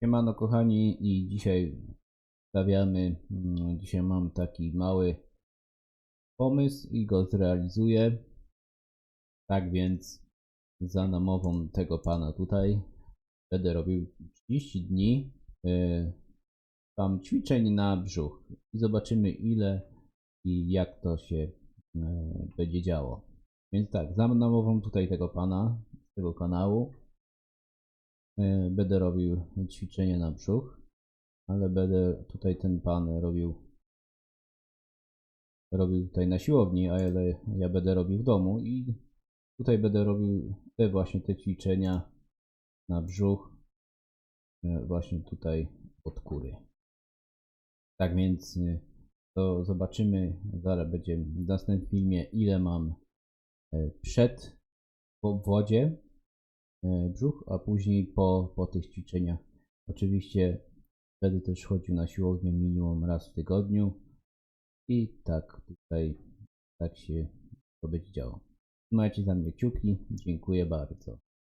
Siemano kochani i dzisiaj stawiamy, mm, dzisiaj mam taki mały pomysł i go zrealizuję. Tak więc za namową tego pana tutaj będę robił 30 dni y, tam ćwiczeń na brzuch i zobaczymy ile i jak to się y, będzie działo. Więc tak, za namową tutaj tego pana z tego kanału będę robił ćwiczenie na brzuch, ale będę tutaj ten pan robił robił tutaj na siłowni, ale ja będę robił w domu i tutaj będę robił te właśnie te ćwiczenia na brzuch e, właśnie tutaj od kury. Tak więc e, to zobaczymy zaraz będzie w następnym filmie ile mam e, przed w wodzie e, brzuch, a później po, po tych ćwiczeniach. Oczywiście będę też chodził na siłownię minimum raz w tygodniu i tak tutaj tak się to będzie działo. Trzymajcie za mnie kciuki, dziękuję bardzo.